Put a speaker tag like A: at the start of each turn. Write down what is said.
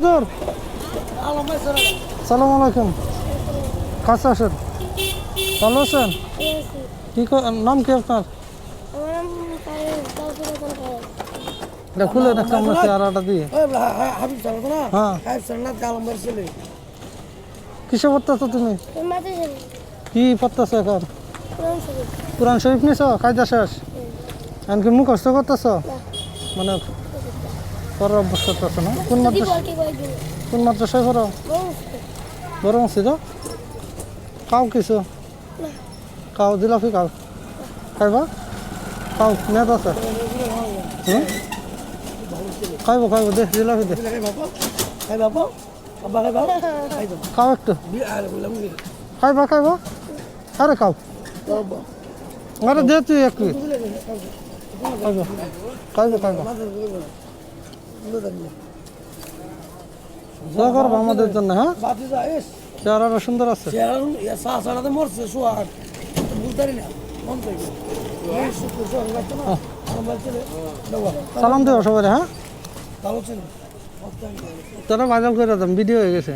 A: হুজুর সালাম আলাইকুম। কাছে আসেন। ভালো আছেন? কি ক- নাম কি আপনার? এটা খুলে দেখলাম না চেহারাটা দিয়ে। হ্যাঁ। কিসে পড়তেছো তুমি? কি পড়তেছো এখন? কোরআন শরীফ। নিছ? কায়দা শেষ? এমনকি মুখস্থ করতেছ? মানে পরের অভ্যাস করতেছ না। কোন মাদ্রাসা কোন মাদ্রাসায় পড়ো বড় মসজিদ খাও কিছু? খাও জিলাপি খাও খাইবা খাও নেট আছে? খাইব খাইব দে জিলাপি দে।
B: খাই বাবা খাই বাবা আব্বা খাই বাবা খাই তো
A: খাও একটু। খাইবা খাইবা আরে খাও আরে দে তুই এক পিস খাইবা খাইবা খাইবা দোয়া করব আমাদের জন্য হ্যাঁ? চেহারাটা সুন্দর আছে।
B: চেহারা মরছে সোহাগ। না মন থেকে। বাবা
A: সালাম দেবো সবাই হ্যাঁ? তারা বাজার করে দাম ভিডিও হয়ে গেছে।